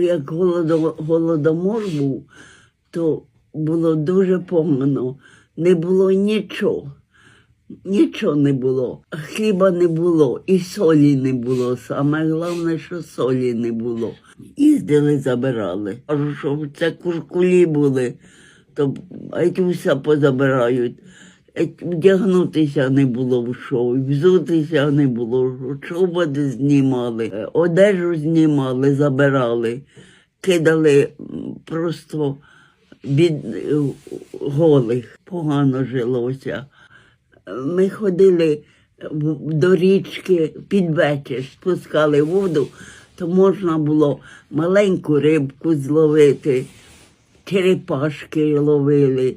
Як голодо, голодомор був, то було дуже погано. Не було нічого. Нічого не було. Хліба не було, і солі не було. Саме головне, що солі не було. Їздили, забирали. Кажу, що це куркулі були, то Айтюся позабирають. Вдягнутися не було в що, взутися не було, чоботи знімали, е, одежу знімали, забирали, кидали просто від е, голих. Погано жилося. Ми ходили до річки під вечір, спускали воду, то можна було маленьку рибку зловити, черепашки ловили,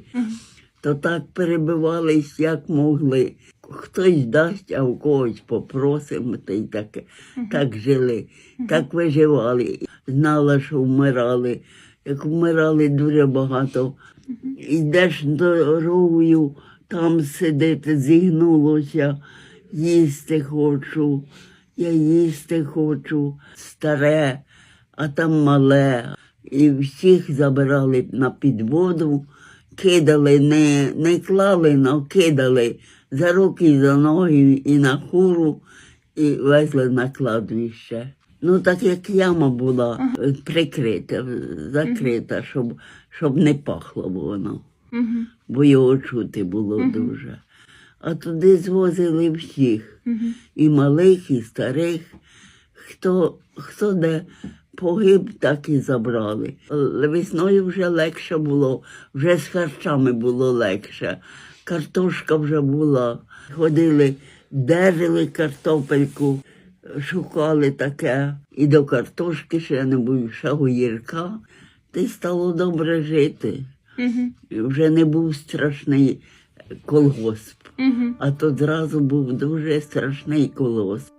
то так перебивались, як могли. Хтось дасть, а в когось попросимо, та й таке. Так жили, так виживали. Знала, що вмирали. Як вмирали дуже багато, йдеш дорогою, там сидити, зігнулося, їсти хочу, я їсти хочу, старе, а там мале. І всіх забирали на підводу, кидали, не, не клали, але кидали за руки, за ноги і на хуру, і везли на кладовище. Ну, так як яма була прикрита, закрита, щоб, щоб не пахло воно, бо його чути було дуже. А туди звозили всіх, і малих, і старих. Хто, хто де погиб, так і забрали. Весною вже легше було, вже з харчами було легше. Картошка вже була. Ходили, дерили картопельку, шукали таке. І до картошки ще не був ще. Та й стало добре жити. Угу. Вже не був страшний колгосп, Угу. а то зразу був дуже страшний колгосп.